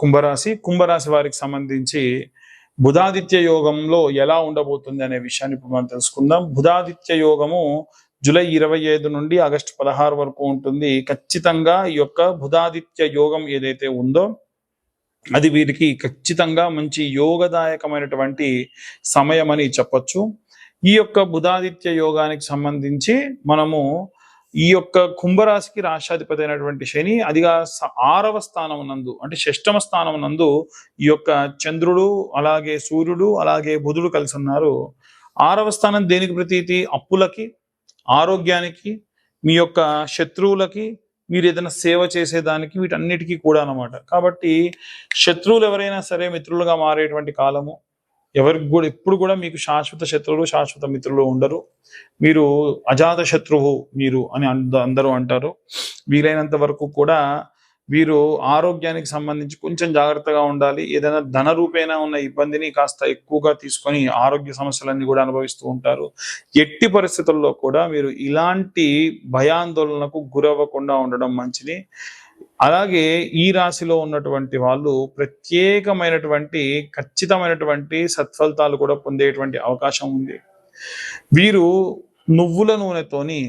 కుంభరాశి. కుంభరాశి వారికి సంబంధించి బుధాదిత్య యోగంలో ఎలా ఉండబోతుంది అనే విషయాన్ని ఇప్పుడు మనం తెలుసుకుందాం. బుధాదిత్య యోగము జూలై ఇరవై ఐదు నుండి ఆగస్టు పదహారు వరకు ఉంటుంది. ఖచ్చితంగా ఈ యొక్క బుధాదిత్య యోగం ఏదైతే ఉందో అది వీరికి ఖచ్చితంగా మంచి యోగదాయకమైనటువంటి సమయం అని చెప్పొచ్చు. ఈ యొక్క బుధాదిత్య యోగానికి సంబంధించి మనము ఈ యొక్క కుంభరాశికి రాష్ట్రాధిపతి అయినటువంటి శని అదిగా ఆరవ స్థానం నందు అంటే షష్టమ స్థానం నందు ఈ యొక్క చంద్రుడు అలాగే సూర్యుడు అలాగే బుధుడు కలిసి ఉన్నారు. ఆరవ స్థానం దేనికి ప్రతీతి? అప్పులకి ఆరోగ్యానికి మీ యొక్క శత్రువులకి మీరు ఏదైనా సేవ చేసేదానికి వీటన్నిటికీ కూడా అన్నమాట. కాబట్టి శత్రువులు ఎవరైనా సరే మిత్రులుగా మారేటువంటి కాలము. ఎవరికి కూడా ఎప్పుడు కూడా మీకు శాశ్వత శత్రువులు శాశ్వత మిత్రులు ఉండరు. మీరు అజాత శత్రువు మీరు అని అందరూ అంటారు. వీలైనంత వరకు కూడా వీరు ఆరోగ్యానికి సంబంధించి కొంచెం జాగ్రత్తగా ఉండాలి. ఏదైనా ధన రూపేణా ఉన్న ఇబ్బందిని కాస్త ఎక్కువగా తీసుకొని ఆరోగ్య సమస్యలన్నీ కూడా అనుభవిస్తూ ఉంటారు. ఎట్టి పరిస్థితుల్లో కూడా మీరు ఇలాంటి భయాందోళనకు గురవ్వకుండా ఉండడం మంచిది. అలాగే ఈ రాశిలో ఉన్నటువంటి వాళ్ళు ప్రత్యేకమైనటువంటి ఖచ్చితమైనటువంటి సత్ఫలితాలు కూడా పొందేటువంటి అవకాశం ఉంది. వీరు నువ్వుల నూనెతోని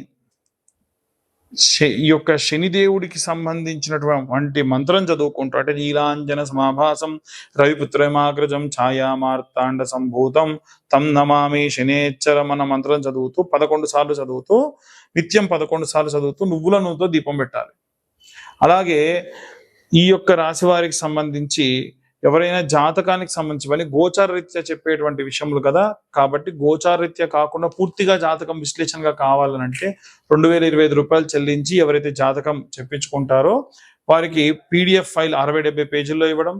శ- ఈ యొక్క శనిదేవుడికి సంబంధించినటువంటి మంత్రం చదువుకుంటారు అంటే నీలాంజన సమాభాసం రవిపుత్రమాగ్రజం ఛాయామార్తాండ సంభూతం తం నమామి శనేచ్చరం అన్న మంత్రం చదువుతూ పదకొండు సార్లు చదువుతూ నిత్యం పదకొండు సార్లు చదువుతూ నువ్వుల నూనెతో దీపం పెట్టాలి. అలాగే ఈ యొక్క రాశి వారికి సంబంధించి ఎవరైనా జాతకానికి సంబంధించి మళ్ళీ గోచారరీత్యా చెప్పేటువంటి విషయములు కదా? కాబట్టి గోచారరీత్యా కాకుండా పూర్తిగా జాతకం విశ్లేషణగా కావాలనంటే రెండు వేల ఇరవై ఐదు రూపాయలు చెల్లించి ఎవరైతే జాతకం చెప్పించుకుంటారో వారికి పీడిఎఫ్ ఫైల్ అరవై డెబ్బై పేజీల్లో ఇవ్వడం.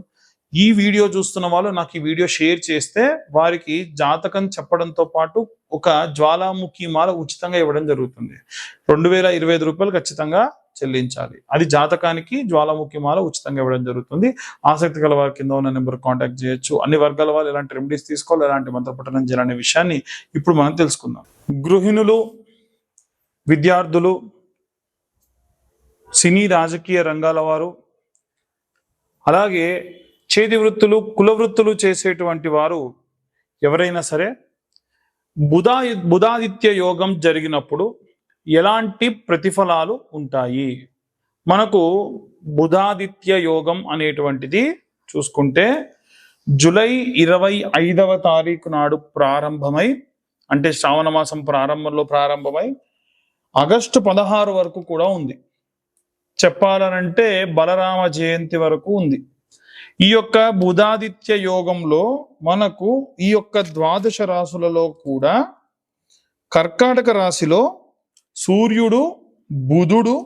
ఈ వీడియో చూస్తున్న వాళ్ళు నాకు ఈ వీడియో షేర్ చేస్తే వారికి జాతకం చెప్పడంతో పాటు ఒక జ్వాలాముఖి మాల ఉచితంగా ఇవ్వడం జరుగుతుంది. రెండు వేల ఇరవై ఐదు రూపాయలు ఖచ్చితంగా చెల్లించాలి. అది జాతకానికి జ్వాలాముఖి మాల ఉచితంగా ఇవ్వడం జరుగుతుంది. ఆసక్తి గల వారి కింద ఉన్న నెంబర్ కాంటాక్ట్ చేయొచ్చు. అన్ని వర్గాల వాళ్ళు ఎలాంటి రెమెడీస్ తీసుకోవాలి ఎలాంటి మంత్రపఠనం చేయాలనే విషయాన్ని ఇప్పుడు మనం తెలుసుకుందాం. గృహిణులు విద్యార్థులు సినీ రాజకీయ రంగాల వారు అలాగే చేతి వృత్తులు కుల వృత్తులు చేసేటువంటి వారు ఎవరైనా సరే బుధా బుధాదిత్య యోగం జరిగినప్పుడు ఎలాంటి ప్రతిఫలాలు ఉంటాయి? మనకు బుధాదిత్య యోగం అనేటువంటిది చూసుకుంటే జూలై ఇరవై ఐదవ తారీఖు నాడు ప్రారంభమై అంటే శ్రావణ మాసం ప్రారంభంలో ప్రారంభమై ఆగస్టు పదహారు వరకు కూడా ఉంది. చెప్పాలనంటే బలరామ జయంతి వరకు ఉంది. ఈ యొక్క బుధాదిత్య యోగంలో మనకు ఈ యొక్క ద్వాదశ రాశులలో కూడా కర్కాటక రాశిలో సూర్యుడు బుధుడు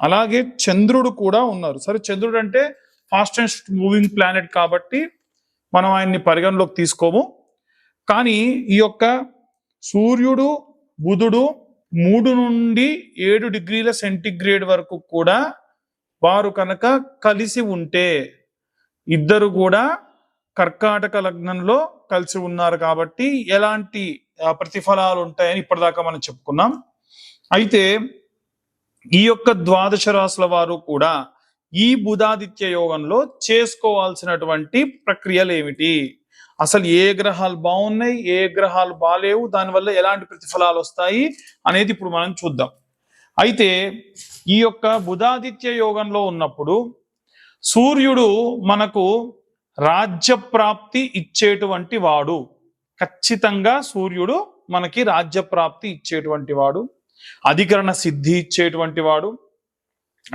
అలాగే చంద్రుడు కూడా ఉన్నారు. సరే చంద్రుడు అంటే ఫాస్టెస్ట్ మూవింగ్ ప్లానెట్ కాబట్టి మనం ఆయన్ని పరిగణలోకి తీసుకోము. కానీ ఈ యొక్క సూర్యుడు బుధుడు మూడు నుండి ఏడు డిగ్రీల సెంటిగ్రేడ్ వరకు కూడా వారు కనుక కలిసి ఉంటే ఇద్దరు కూడా కర్కాటక లగ్నంలో కలిసి ఉన్నారు కాబట్టి ఎలాంటి ప్రతిఫలాలు ఉంటాయని ఇప్పటిదాకా మనం చెప్పుకున్నాం. అయితే ఈ యొక్క ద్వాదశ రాశుల వారు కూడా ఈ బుధాదిత్య యోగంలో చేసుకోవాల్సినటువంటి ప్రక్రియలు ఏమిటి? అసలు ఏ గ్రహాలు బాగున్నాయి ఏ గ్రహాలు బాలేవు దానివల్ల ఎలాంటి ప్రతిఫలాలు వస్తాయి అనేది ఇప్పుడు మనం చూద్దాం. అయితే ఈ యొక్క బుధాదిత్య యోగంలో ఉన్నప్పుడు సూర్యుడు మనకు రాజ్య ప్రాప్తి ఇచ్చేటువంటి వాడు. ఖచ్చితంగా సూర్యుడు మనకి రాజ్య ప్రాప్తి ఇచ్చేటువంటి వాడు. అధికరణ సిద్ధి ఇచ్చేటువంటి వాడు.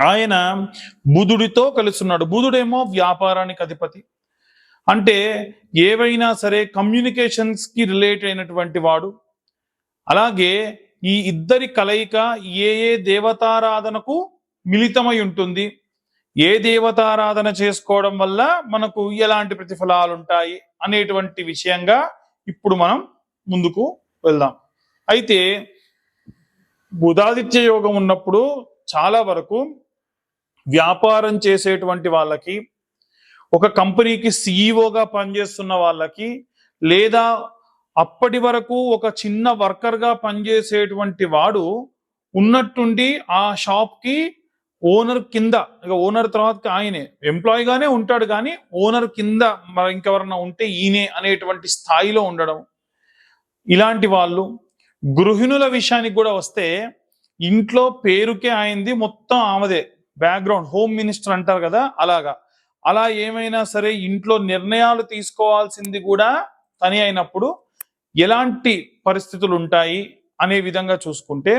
ఆయన బుధుడితో కలుస్తున్నాడు. బుధుడేమో వ్యాపారానికి అధిపతి. అంటే ఏవైనా సరే కమ్యూనికేషన్స్కి రిలేట్ అయినటువంటి వాడు. అలాగే ఈ ఇద్దరి కలయిక ఏ ఏ దేవతారాధనకు మిళితమై ఉంటుంది. ఏ దేవతారాధన చేసుకోవడం వల్ల మనకు ఎలాంటి ప్రతిఫలాలు ఉంటాయి అనేటువంటి విషయంగా ఇప్పుడు మనం ముందుకు వెళ్దాం. అయితే బుధాదిత్య యోగం ఉన్నప్పుడు చాలా వరకు వ్యాపారం చేసేటువంటి వాళ్ళకి ఒక కంపెనీకి సీఈఓగా పనిచేస్తున్న వాళ్ళకి లేదా అప్పటి వరకు ఒక చిన్న వర్కర్గా పనిచేసేటువంటి వాడు ఉన్నట్టుండి ఆ షాప్కి ఓనర్ కింద ఇక ఓనర్ తర్వాత ఆయనే ఎంప్లాయీగానే ఉంటాడు కానీ ఓనర్ కింద మరి ఇంకెవరన్నా ఉంటే ఈయనే అనేటువంటి స్థాయిలో ఉండడం. ఇలాంటి వాళ్ళు గృహిణుల విషయానికి కూడా వస్తే ఇంట్లో పేరుకే అయింది మొత్తం ఆమెదే. బ్యాక్గ్రౌండ్ హోమ్ మినిస్టర్ అంటారు కదా అలాగా. అలా ఏమైనా సరే ఇంట్లో నిర్ణయాలు తీసుకోవాల్సింది కూడా తని అయినప్పుడు ఎలాంటి పరిస్థితులు ఉంటాయి అనే విధంగా చూసుకుంటే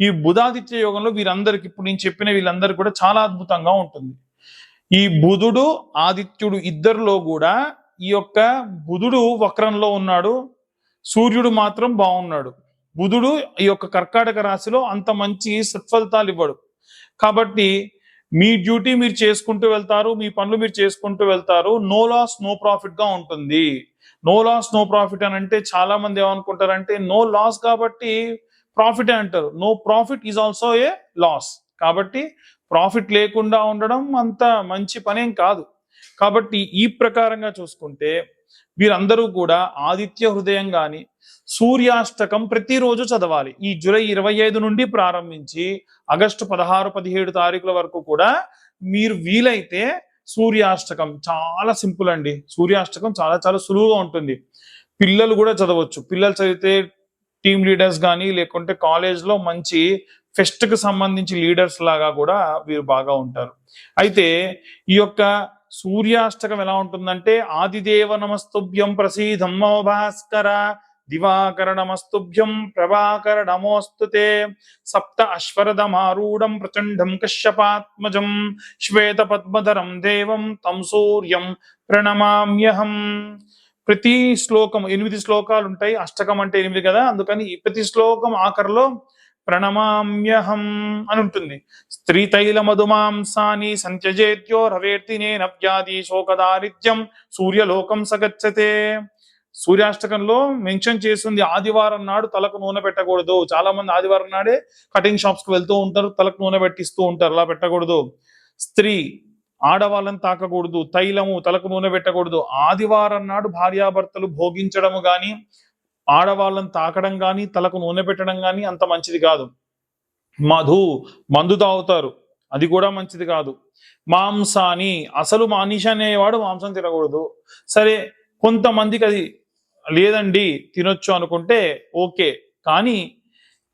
ఈ బుధాదిత్య యోగంలో వీరందరికి ఇప్పుడు నేను చెప్పిన వీళ్ళందరికీ కూడా చాలా అద్భుతంగా ఉంటుంది. ఈ బుధుడు ఆదిత్యుడు ఇద్దరిలో కూడా ఈ యొక్క బుధుడు వక్రంలో ఉన్నాడు. సూర్యుడు మాత్రం బాగున్నాడు బుధుడు ఈ యొక్క కర్కాటక రాశిలో అంత మంచి సత్ఫలితాలు ఇవ్వడు. కాబట్టి మీ డ్యూటీ మీరు చేసుకుంటూ వెళ్తారు మీ పనులు మీరు చేసుకుంటూ వెళ్తారు నో లాస్ నో ప్రాఫిట్గా ఉంటుంది. నో లాస్ నో ప్రాఫిట్ అని అంటే చాలా మంది ఏమనుకుంటారంటే నో లాస్ కాబట్టి ప్రాఫిట్ అంటారు. No profit is also a loss కాబట్టి ప్రాఫిట్ లేకుండా ఉండడం అంత మంచి పనేం కాదు. కాబట్టి ఈ ప్రకారంగా చూసుకుంటే వీరందరూ కూడా ఆదిత్య హృదయం కానీ సూర్యాష్టకం ప్రతిరోజు చదవాలి. ఈ జూలై ఇరవై ఐదు నుండి ప్రారంభించి ఆగస్టు పదహారు పదిహేడు తారీఖుల వరకు కూడా మీరు వీలైతే సూర్యాష్టకం చాలా సింపుల్ అండి. సూర్యాష్టకం చాలా చాలా సులువుగా ఉంటుంది. పిల్లలు కూడా చదవచ్చు. పిల్లలు చదివితే టీమ్ లీడర్స్ కానీ లేకుంటే కాలేజ్లో మంచి ఫెస్ట్కి సంబంధించి లీడర్స్ లాగా కూడా వీరు బాగా ఉంటారు. అయితే ఈ యొక్క సూర్యాష్టకం ఎలా ఉంటుందంటే ఆదిదేవ నమస్తుభ్యం ప్రసీదం భాస్కర దివాకర నమస్తుభ్యం ప్రభాకర నమోస్తుతే సప్త అశ్వరథమారూఢం ప్రచండం కశ్యపాత్మజం శ్వేత పద్మధరం దేవం తం సూర్యం ప్రణమామ్యహం. ప్రతి శ్లోకం ఎనిమిది శ్లోకాలు ఉంటాయి అష్టకం అంటే ఎనిమిది కదా? అందుకని ప్రతి శ్లోకం ఆఖరిలో ప్రణమామ్యహం అని ఉంటుంది. స్త్రీ తైల మధుమాంసాని సంత్యజేత్యో రవేర్తినే వ్యాధి శోకదారిత్యం సూర్యలోకం సగచ్చతే. సూర్యాష్టకంలో మెన్షన్ చేస్తుంది ఆదివారం నాడు తలకు నూనె పెట్టకూడదు. చాలా మంది ఆదివారం నాడే కటింగ్ షాప్స్కి వెళ్తూ ఉంటారు తలకు నూనె పెట్టిస్తూ ఉంటారు. అలా పెట్టకూడదు. స్త్రీ ఆడవాళ్ళని తాకకూడదు. తైలము తలకు నూనె పెట్టకూడదు. ఆదివారం నాడు భార్యాభర్తలు భోగించడము గాని ఆడవాళ్ళని తాకడం కానీ తలకు నూనె పెట్టడం కానీ అంత మంచిది కాదు. మధు మందు తాగుతారు. అది కూడా మంచిది కాదు. మాంసాని అసలు మానిష అనేవాడు మాంసం తినకూడదు. సరే కొంతమందికి అది లేదండి తినొచ్చు అనుకుంటే ఓకే. కానీ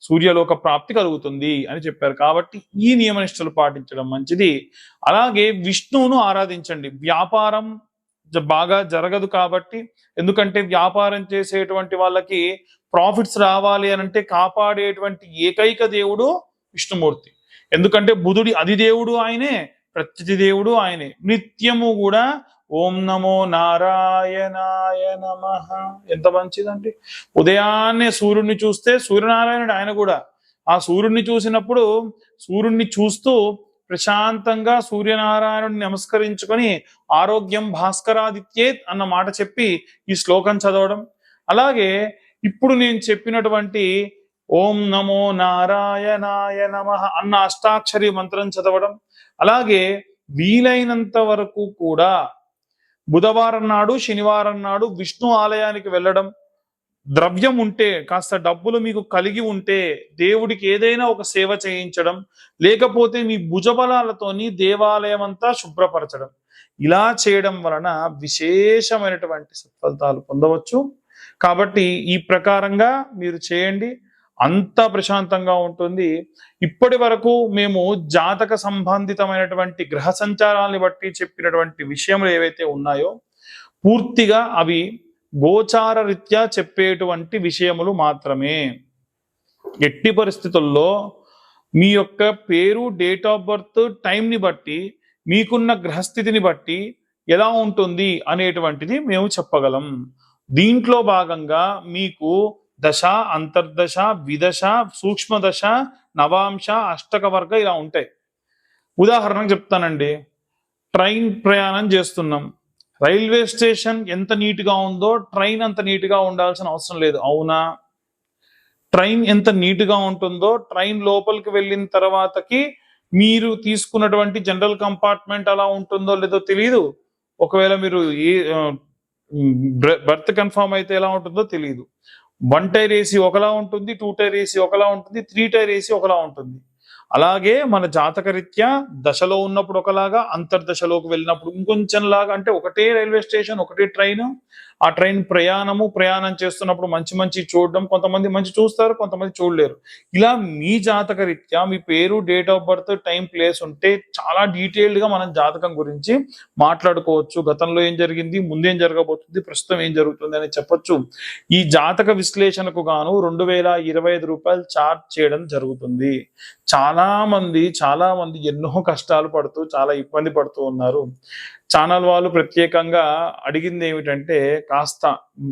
సూర్యలోక ప్రాప్తి కలుగుతుంది అని చెప్పారు. కాబట్టి ఈ నియమనిష్టలు పాటించడం మంచిది. అలాగే విష్ణువును ఆరాధించండి. వ్యాపారం బాగా జరగదు కాబట్టి ఎందుకంటే వ్యాపారం చేసేటువంటి వాళ్ళకి ప్రాఫిట్స్ రావాలి అని అంటే కాపాడేటువంటి ఏకైక దేవుడు విష్ణుమూర్తి. ఎందుకంటే బుధుడి అధిదేవుడు ఆయనే ప్రత్యతి దేవుడు ఆయనే. నిత్యము కూడా ఓం నమో నారాయణాయ నమ. ఎంత మంచిదండి. ఉదయాన్నే సూర్యుడిని చూస్తే సూర్యనారాయణుడు ఆయన కూడా. ఆ సూర్యుడిని చూసినప్పుడు సూర్యుడిని చూస్తూ ప్రశాంతంగా సూర్యనారాయణుడిని నమస్కరించుకొని ఆరోగ్యం భాస్కరాదిత్యేత్ అన్న మాట చెప్పి ఈ శ్లోకం చదవడం. అలాగే ఇప్పుడు నేను చెప్పినటువంటి ఓం నమో నారాయణాయ నమ అన్న అష్టాక్షరి మంత్రం చదవడం. అలాగే వీలైనంత వరకు కూడా బుధవారం నాడు శనివారం నాడు విష్ణు ఆలయానికి వెళ్ళడం ద్రవ్యం ఉంటే కాస్త డబ్బులు మీకు కలిగి ఉంటే దేవుడికి ఏదైనా ఒక సేవ చేయించడం లేకపోతే మీ భుజబలాలతోని దేవాలయం అంతా శుభ్రపరచడం. ఇలా చేయడం వలన విశేషమైనటువంటి సత్ఫలితాలు పొందవచ్చు. కాబట్టి ఈ ప్రకారంగా మీరు చేయండి. అంతా ప్రశాంతంగా ఉంటుంది. ఇప్పటి వరకు మేము జాతక సంబంధితమైనటువంటి గ్రహ సంచారాన్ని బట్టి చెప్పినటువంటి విషయములు ఏవైతే ఉన్నాయో పూర్తిగా అవి గోచార రీత్యా చెప్పేటువంటి విషయములు మాత్రమే. ఎట్టి పరిస్థితుల్లో మీ యొక్క పేరు డేట్ ఆఫ్ బర్త్ టైంని బట్టి మీకున్న గ్రహస్థితిని బట్టి ఎలా ఉంటుంది అనేటువంటిది మేము చెప్పగలం. దీంట్లో భాగంగా మీకు దశ అంతర్దశ విదశ సూక్ష్మ దశ నవాంశ అష్టక వర్గ ఇలా ఉంటాయి. ఉదాహరణకు చెప్తానండి. ట్రైన్ ప్రయాణం చేస్తున్నాం. రైల్వే స్టేషన్ ఎంత నీట్గా ఉందో ట్రైన్ అంత నీట్గా ఉండాల్సిన అవసరం లేదు. అవునా? ట్రైన్ ఎంత నీట్గా ఉంటుందో ట్రైన్ లోపలికి వెళ్ళిన తర్వాతకి మీరు తీసుకున్నటువంటి జనరల్ కంపార్ట్మెంట్ అలా ఉంటుందో లేదో తెలియదు ఒకవేళ మీరు ఏ బర్త్ కన్ఫర్మ్ అయితే ఎలా ఉంటుందో తెలియదు వన్ టైర్ ఏసీ ఒకలా ఉంటుంది టూ టైర్ ఏసీ ఒకలా ఉంటుంది త్రీ టైర్ ఏసీ ఒకలా ఉంటుంది. అలాగే మన జాతకరీత్యా దశలో ఉన్నప్పుడు ఒకలాగా అంతర్దశలోకి వెళ్ళినప్పుడు ఇంకొంచెం లాగా అంటే ఒకటే రైల్వే స్టేషన్ ఒకటే ట్రైన్ ఆ ట్రైన్ ప్రయాణము ప్రయాణం చేస్తున్నప్పుడు మంచి మంచి చూడడం కొంతమంది మంచి చూస్తారు కొంతమంది చూడలేరు. ఇలా మీ జాతక రీత్యా మీ పేరు date of birth time place ఉంటే చాలా డీటెయిల్డ్గా మనం జాతకం గురించి మాట్లాడుకోవచ్చు. గతంలో ఏం జరిగింది ముందేం జరగబోతుంది ప్రస్తుతం ఏం జరుగుతుంది అని చెప్పొచ్చు. ఈ జాతక విశ్లేషణకు గాను రెండు వేల ఇరవై ఐదు రూపాయలు చార్జ్ చేయడం జరుగుతుంది. చాలా మంది చాలా మంది ఎన్నో కష్టాలు పడుతూ చాలా ఇబ్బంది పడుతూ ఉన్నారు. ఛానల్ వాళ్ళు ప్రత్యేకంగా అడిగింది ఏమిటంటే కాస్త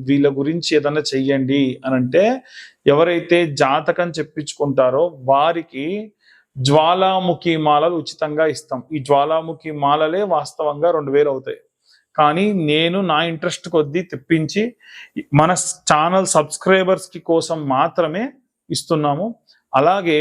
వీళ్ళ గురించి ఏదన్నా చెయ్యండి అని అంటే ఎవరైతే జాతకం చెప్పించుకుంటారో వారికి జ్వాలాముఖి మాలలు ఉచితంగా ఇస్తాం. ఈ జ్వాలాముఖి మాలలే వాస్తవంగా రెండు వేలు అవుతాయి. కానీ నేను నా ఇంట్రెస్ట్ కొద్దీ తెప్పించి మన ఛానల్ సబ్స్క్రైబర్స్కి కోసం మాత్రమే ఇస్తున్నాము. అలాగే